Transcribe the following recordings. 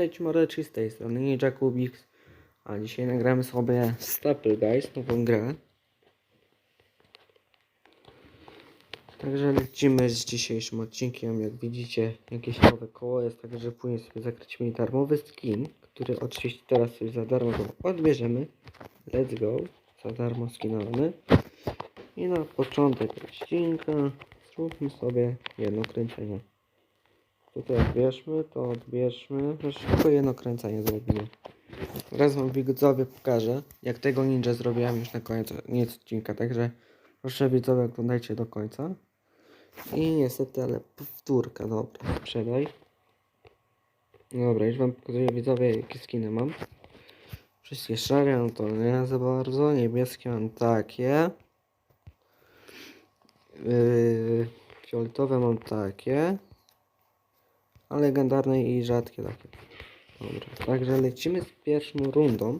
Cześć Moreczki z tej strony Ninja Kubik. A dzisiaj nagramy sobie Staple Guys, nową grę. Także lecimy z dzisiejszym odcinkiem. Jak widzicie, jakieś nowe koło jest, także później sobie zakrycimy darmowy skin, który oczywiście teraz sobie za darmo go odbierzemy. Let's go, za darmo skinowany. I na początek odcinka zróbmy sobie jedno kręcenie. Tutaj odbierzmy, to odbierzmy. Zresztą tylko jedno kręcenie zrobimy. Raz wam widzowie pokażę, jak tego ninja zrobiłem już na koniec, koniec odcinka, także proszę widzowie oglądajcie do końca. I niestety, ale powtórka, dobra, sprzedaj. Dobra, już wam pokazuję widzowie, jakie skiny mam. Wszystkie szare, no to nie za bardzo, niebieskie mam takie. Yy, fioletowe mam takie. A legendarne i rzadkie takie. Dobra, także lecimy z pierwszą rundą.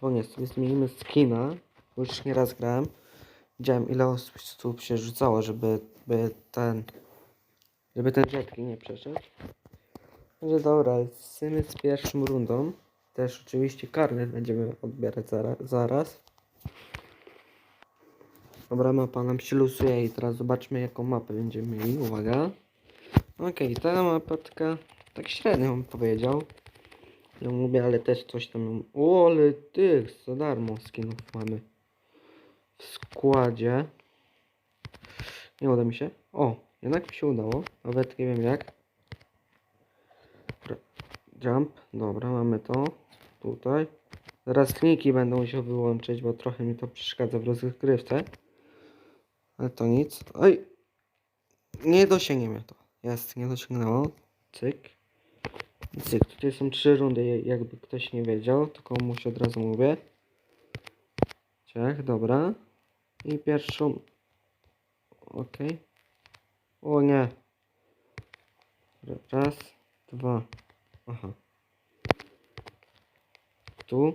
Bo nie, sobie zmienimy skina. Bo już nie raz grałem. Widziałem ile osób się rzucało, żeby by ten żeby ten rzadki nie przeszedł. Także dobra, lecimy z pierwszą rundą. Też oczywiście karnet będziemy odbierać zaraz. zaraz. Dobra, mapa nam się losuje i teraz zobaczmy jaką mapę będziemy mieli. Uwaga. Okej, ta mapa taka tak średnio bym powiedział. Ja mówię, ale też coś tam. O, ale tych za darmo skinów mamy w składzie. Nie uda mi się. O, jednak mi się udało. Nawet nie wiem jak. Jump, dobra, mamy to. Tutaj. Zaraz kliki będę musiał wyłączyć, bo trochę mi to przeszkadza w rozgrywce. Ale to nic. Oj! Nie dosięgnie mnie to. Jest, nie dosięgnęło. Cyk. Cyk. Tutaj są trzy rundy, jakby ktoś nie wiedział, tylko mu się od razu mówię. Ciach, dobra. I pierwszą. Okej. O nie. Raz, dwa. Aha. Tu,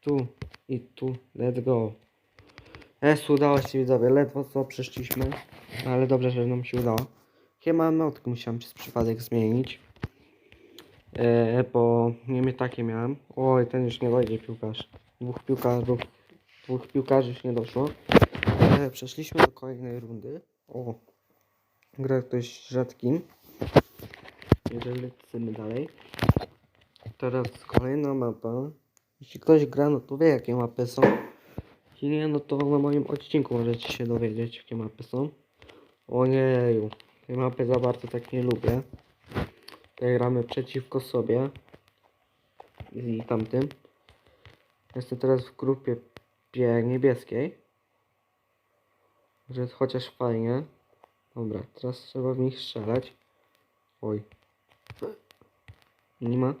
tu i tu. Let's go. Jest, udało się widzowie. Ledwo co przeszliśmy. Ale dobrze, że nam się udało. Chyba notkę musiałem przez przypadek zmienić. E, bo nie mnie takie miałem. Oj, ten już nie dojdzie piłkarz. Dwóch piłkarzy, dwóch piłkarzy już nie doszło. E, przeszliśmy do kolejnej rundy. O, gra ktoś rzadkim. Jeżeli lecimy dalej. Teraz kolejna mapa. Jeśli ktoś gra, no to wie jakie mapy są. Jeśli nie, no to na moim odcinku możecie się dowiedzieć jakie mapy są. Ojeju, tej mapy za bardzo tak nie lubię. Tutaj gramy przeciwko sobie i tamtym. Jestem teraz w grupie pie niebieskiej. Że jest chociaż fajnie. Dobra, teraz trzeba w nich strzelać. Oj. Nie ma.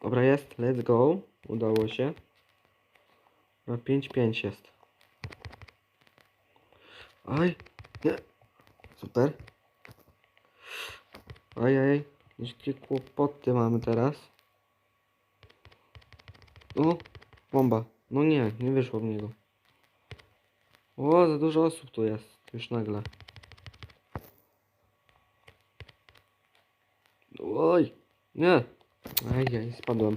Dobra, jest. Let's go. Udało się. Na 5-5 jest. Aj. Nie. Super. Ajaj. Jakie kłopoty mamy teraz. O, bomba. No nie, nie wyszło w niego. O, za dużo osób tu jest. Już nagle. Oj, nie. Ajaj, spadłem.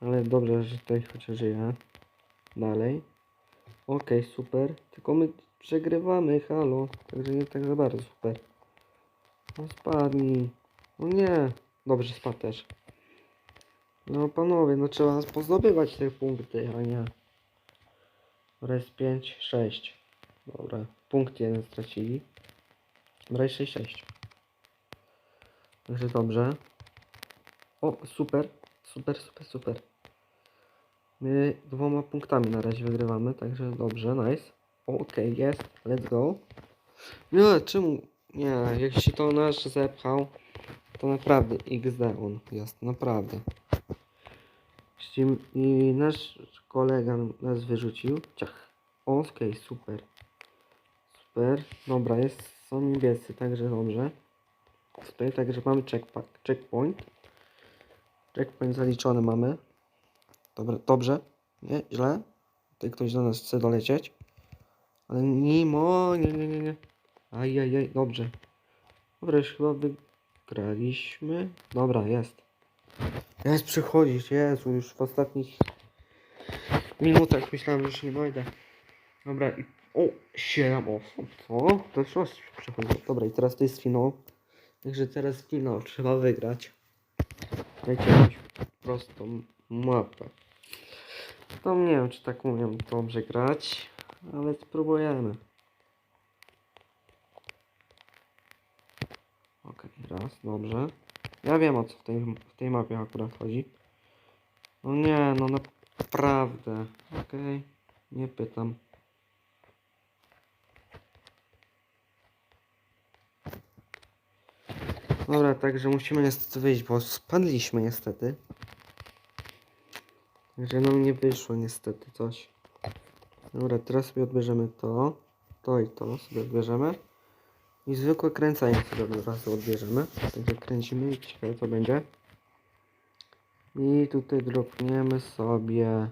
Ale dobrze, że tutaj chociaż żyję. Dalej. Okej, super. Tylko my przegrywamy, halo. Także nie tak za bardzo super. No spadnij. No nie. Dobrze, spadł też. No panowie, no trzeba pozdobywać te punkty, a nie. Jest 5, 6. Dobra, punkt jeden stracili. Jest 6, 6. Także dobrze. O, super. Super, super, super. My dwoma punktami na razie wygrywamy, także dobrze, nice. Okej, jest, let's go. Nie, czemu? Nie, jak się to nasz zepchał, to naprawdę XD on jest, naprawdę. I nasz kolega nas wyrzucił. Ciach. Okej, super. Super. Dobra, jest, są niebiescy, także dobrze. Tutaj, także mamy checkpoint. checkpoint. Zaliczony mamy. Dobra, dobrze. Nie, źle. Tutaj ktoś do nas chce dolecieć. Ale mimo, nie, nie, nie, nie. Ajajaj, dobrze. Dobra, już chyba wygraliśmy. Dobra, jest. Jest, przychodzisz, Jezu, już w ostatnich minutach myślałem, że już nie dojdę. Dobra, i... O, 7 osób, co? To już przychodzi. Dobra, i teraz to jest finał. Także teraz finał, trzeba wygrać. Dajcie jakąś prostą mapę. To nie wiem, czy tak umiem dobrze grać, ale spróbujemy. Okej, raz, dobrze. Ja wiem o co w tej, w tej mapie akurat chodzi. No nie, no naprawdę. Okej, nie pytam. Dobra, także musimy niestety wyjść, bo spadliśmy niestety. Także nam nie wyszło niestety coś. Dobra, teraz sobie odbierzemy to. To i to sobie odbierzemy. I zwykłe kręcenie sobie od razu odbierzemy. Także kręcimy i ciekawe co będzie. I tutaj dropniemy sobie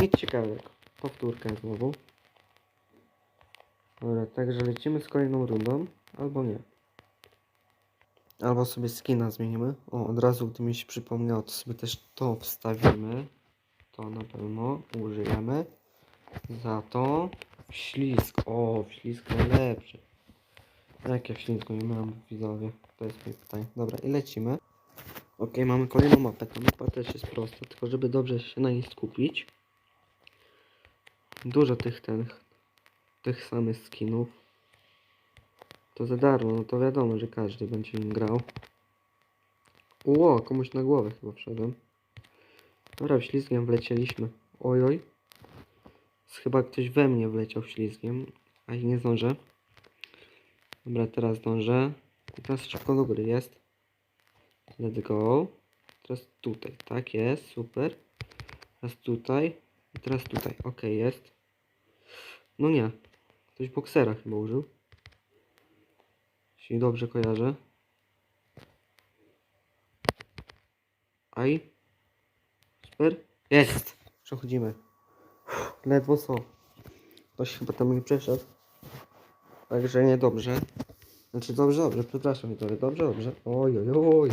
nic ciekawego. Powtórkę znowu. Dobra, także lecimy z kolejną rundą. Albo nie. Albo sobie skina zmienimy. O, od razu gdy mi się przypomniało, to sobie też to wstawimy. To na pewno użyjemy. Za to ślizg. O, ślizg najlepszy. Jakie ślizgu nie mam widzowie? To jest moje pytanie. Dobra, i lecimy. Ok, mamy kolejną mapę. Ta mapa też jest prosta, tylko żeby dobrze się na niej skupić. Dużo tych ten, tych samych skinów. To za darmo, no to wiadomo, że każdy będzie nim grał. Ło, komuś na głowę chyba wszedłem. Dobra, ślizgiem wlecieliśmy. Oj, oj. Chyba ktoś we mnie wleciał ślizgiem, a nie zdążę. Dobra, teraz zdążę. I teraz szybko do góry jest. Let's go. Teraz tutaj, tak jest, super. Teraz tutaj i teraz tutaj, ok, jest. No nie, ktoś boksera chyba użył. Jeśli dobrze kojarzę. Aj. Super. Jest! Przechodzimy. Ledwo co. Ktoś chyba tam nie przeszedł. Także niedobrze. Znaczy dobrze, dobrze, przepraszam widzowie, dobrze, dobrze. Oj, oj, oj.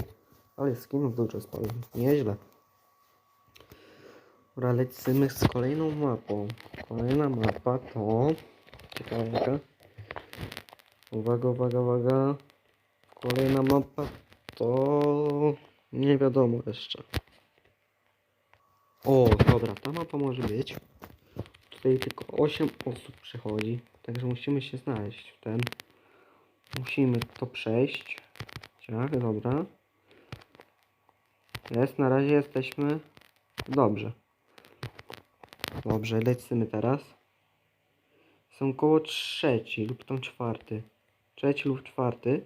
Ale skinów dużo spadło. Nieźle. Dobra, lecimy z kolejną mapą. Kolejna mapa to... Ciekawa jaka. Uwaga, uwaga, uwaga. Kolejna mapa to... Nie wiadomo jeszcze. O, dobra, ta mapa może być. Tutaj tylko 8 osób przychodzi. Także musimy się znaleźć w ten. Musimy to przejść. Tak, dobra. Jest, na razie jesteśmy dobrze. Dobrze, lecimy teraz. Są koło trzeci lub tam czwarty. Trzeci lub czwarty.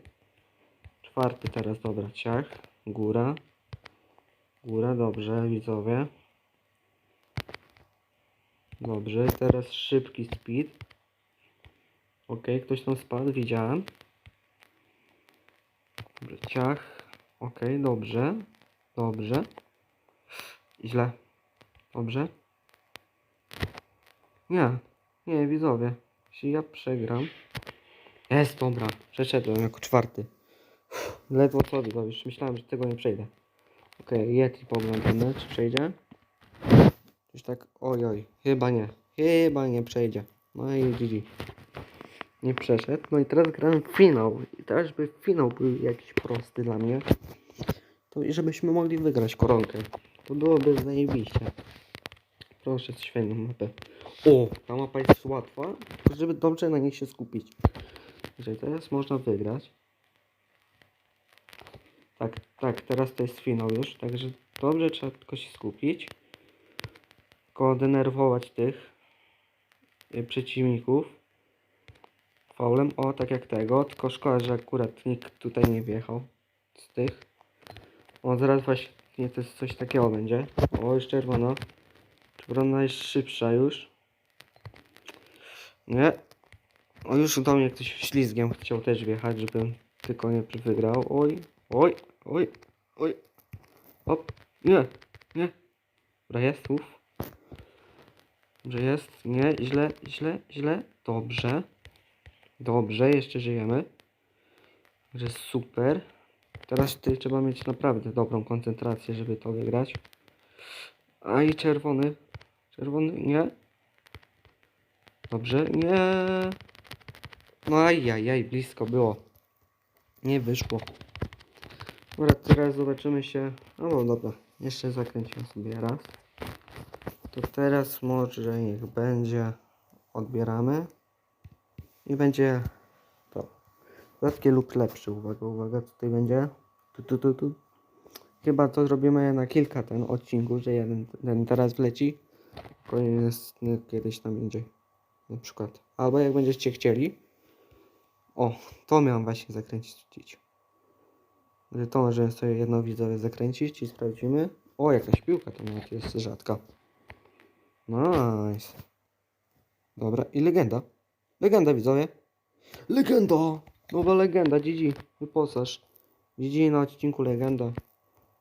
Czwarty teraz, dobra, ciach. Góra. Góra, dobrze, widzowie. Dobrze, teraz szybki speed. Ok, ktoś tam spadł, widziałem. Dobra, ciach. Ok, dobrze. Dobrze. Źle. Dobrze. Nie. Nie, widzowie. Jeśli ja przegram. Jest, dobra. Przeszedłem jako czwarty. Ledwo co widzowie. Myślałem, że tego nie przejdę. Okay, Yeti poglądamy, czy przejdzie. Tak, oj, oj. Chyba nie. Chyba nie przejdzie. No i GG. Nie przeszedł. No i teraz grałem w finał. I teraz, żeby finał był jakiś prosty dla mnie. To i żebyśmy mogli wygrać koronkę. To byłoby zajebiście. Proszę, świetną mapę. O, ta mapa jest łatwa, żeby dobrze na niej się skupić. Jeżeli teraz można wygrać. Tak, tak, teraz to jest finał już, także dobrze trzeba tylko się skupić. Tylko denerwować tych y, przeciwników. Faulem, o tak jak tego, tylko szkoda, że akurat nikt tutaj nie wjechał z tych. O, zaraz właśnie to jest coś takiego będzie. O, już czerwona. Czerwona jest szybsza już. Nie. O, już do mnie ktoś ślizgiem chciał też wjechać, żebym tylko nie wygrał. Oj, oj, oj, oj. Hop, nie, nie. Dobra, jest, uff. Dobrze jest, nie, źle, źle, źle. Dobrze. Dobrze, jeszcze żyjemy. Że super. Teraz tutaj trzeba mieć naprawdę dobrą koncentrację, żeby to wygrać. A i czerwony. Czerwony, nie. Dobrze, nie. No ajajaj, blisko było. Nie wyszło. Dobra, teraz zobaczymy się. No dobra, jeszcze zakręcimy sobie raz. To teraz może niech będzie. Odbieramy. I będzie to. Rzadkie lub lepszy. Uwaga, uwaga, tutaj będzie. Tu, tu, tu, tu. Chyba to zrobimy na kilka ten odcinków, że jeden ten teraz wleci. Kolejny kiedyś tam indziej. Na przykład. Albo jak będziecie chcieli. O, to miałem właśnie zakręcić. Że to możemy sobie jedno widzowie zakręcić i sprawdzimy. O, jakaś piłka tam nawet jest rzadka. Nice. Dobra, i legenda. Legenda widzowie. Legenda! Nowa legenda, GG. Wyposaż. GG na odcinku legenda.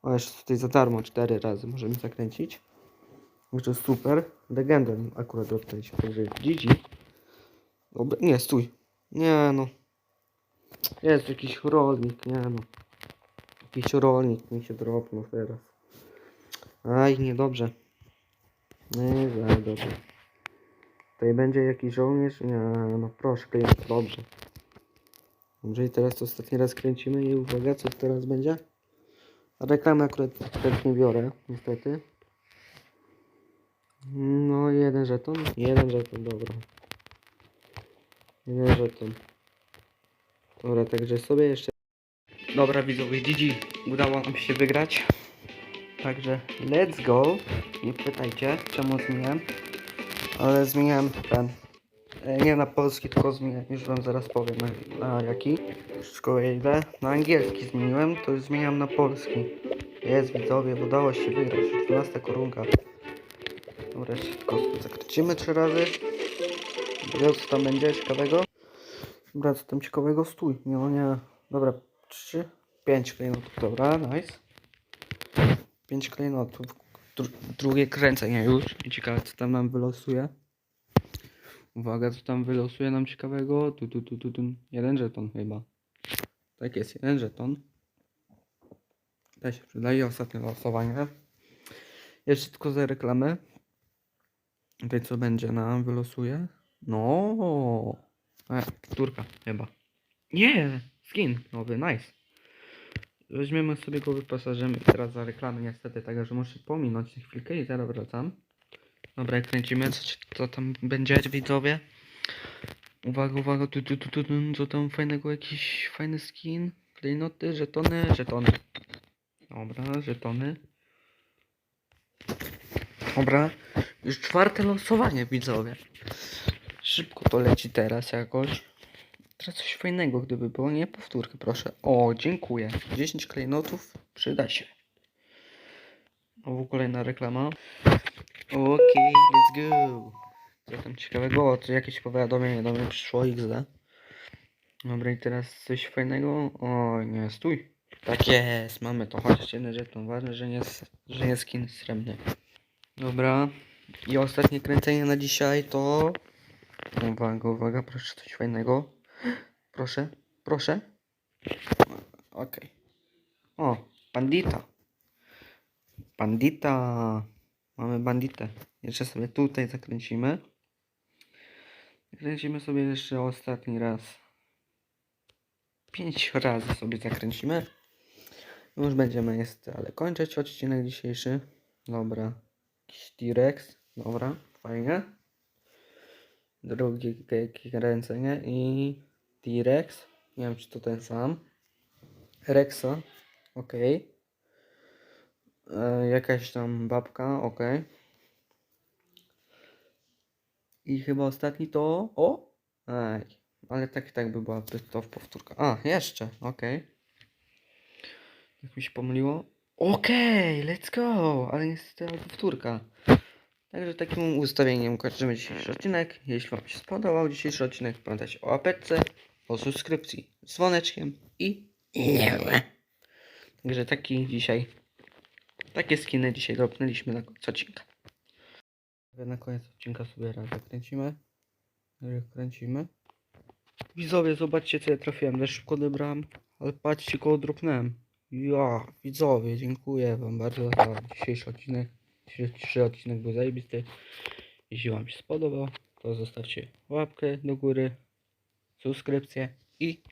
O, jeszcze tutaj za darmo cztery razy możemy zakręcić. Także super. Legendę akurat dostaliśmy. Także GG. Dobra, nie, stój. Nie no. Jest jakiś rolnik, nie no. Jakiś rolnik mi się dropnął teraz. Aj, niedobrze. Nie, za dobrze. Tutaj będzie jakiś żołnierz? Nie, no proszę, klient, dobrze. Dobrze, i teraz to ostatni raz kręcimy i uwaga, co teraz będzie? Reklamy akurat nie biorę, niestety. No, jeden żeton? Jeden żeton, dobra. Jeden żeton. Dobra, także sobie jeszcze... Dobra, widzowie, GG. Udało nam się wygrać. Także let's go. Nie pytajcie, czemu zmieniłem. Ale zmieniałem ten. e, Nie na polski, tylko zmieniłem. Już wam zaraz powiem na, na jaki. Szkołę idę. Na angielski zmieniłem, to już zmieniam na polski. Jest widzowie, udało się wygrać. 12 korunka. Dobra, tylko zakręcimy trzy razy. Dobra, co tam będzie ciekawego? Dobra, co tam ciekawego? Stój. Nie, no nie. Dobra, trzy, pięć klejnotów. Dobra, nice. Pięć klejnotów. Dru drugie kręcenie już. Ciekawe, co tam nam wylosuje. Uwaga, co tam wylosuje nam ciekawego. Tu, tu, tu, tu, tu. Jeden żeton chyba. Tak jest, jeden żeton. To się przydaje. Ostatnie losowanie. Jeszcze tylko za reklamę. Tutaj co będzie nam wylosuje? No. E, turka chyba. Nie! Skin nowy, nice. Weźmiemy sobie go, wyposażymy teraz za reklamę niestety, także muszę pominąć chwilkę i zaraz wracam. Dobra, kręcimy, co, co tam będzie, widzowie? Uwaga, uwaga, tu, tu, tu, tu, tu, co tam fajnego, jakiś fajny skin, klejnoty, żetony, żetony. Dobra, żetony. Dobra, już czwarte losowanie, widzowie. Szybko to leci teraz jakoś. Teraz coś fajnego, gdyby było, nie? Powtórkę, proszę. O, dziękuję. 10 klejnotów przyda się. Znowu kolejna reklama. Okej, let's go. Co tam ciekawego? O, to jakieś powiadomienie do mnie przyszło, XD. Dobra, i teraz coś fajnego. O, nie, stój. Tak jest, mamy to. Chociaż jeden żeton. Ważne, że nie, że nie skin srebrny. Dobra. I ostatnie kręcenie na dzisiaj to... Uwaga, uwaga, proszę coś fajnego. Proszę, proszę. Okej. O, bandita. Bandita. Mamy banditę. Jeszcze sobie tutaj zakręcimy. Kręcimy sobie jeszcze ostatni raz. Pięć razy sobie zakręcimy. Już będziemy niestety, ale kończyć odcinek dzisiejszy. Dobra. T-Rex. Dobra, fajnie. Drugie kręcenie i T-Rex. Nie wiem, czy to ten sam. Rexa. Ok. E, jakaś tam babka. Ok. I chyba ostatni to. O! Ej. Ale tak tak by była by to powtórka. A, jeszcze. Ok. Jak mi się pomyliło. Okej, let's go! Ale niestety powtórka. Także takim ustawieniem kończymy dzisiejszy odcinek. Jeśli Wam się spodobał dzisiejszy odcinek, pamiętajcie o apeczce, o subskrypcji z dzwoneczkiem i Także taki dzisiaj, takie skiny dzisiaj dropnęliśmy na koniec odcinka. Na koniec odcinka sobie raz zakręcimy. Kręcimy. Widzowie, zobaczcie co ja trafiłem. Za szybko odebrałem. Ale patrzcie, koło dropnąłem. Ja, widzowie, dziękuję wam bardzo za dzisiejszy odcinek. Dzisiejszy odcinek był zajebisty. Jeśli wam się spodobał, to zostawcie łapkę do góry, subskrypcję i...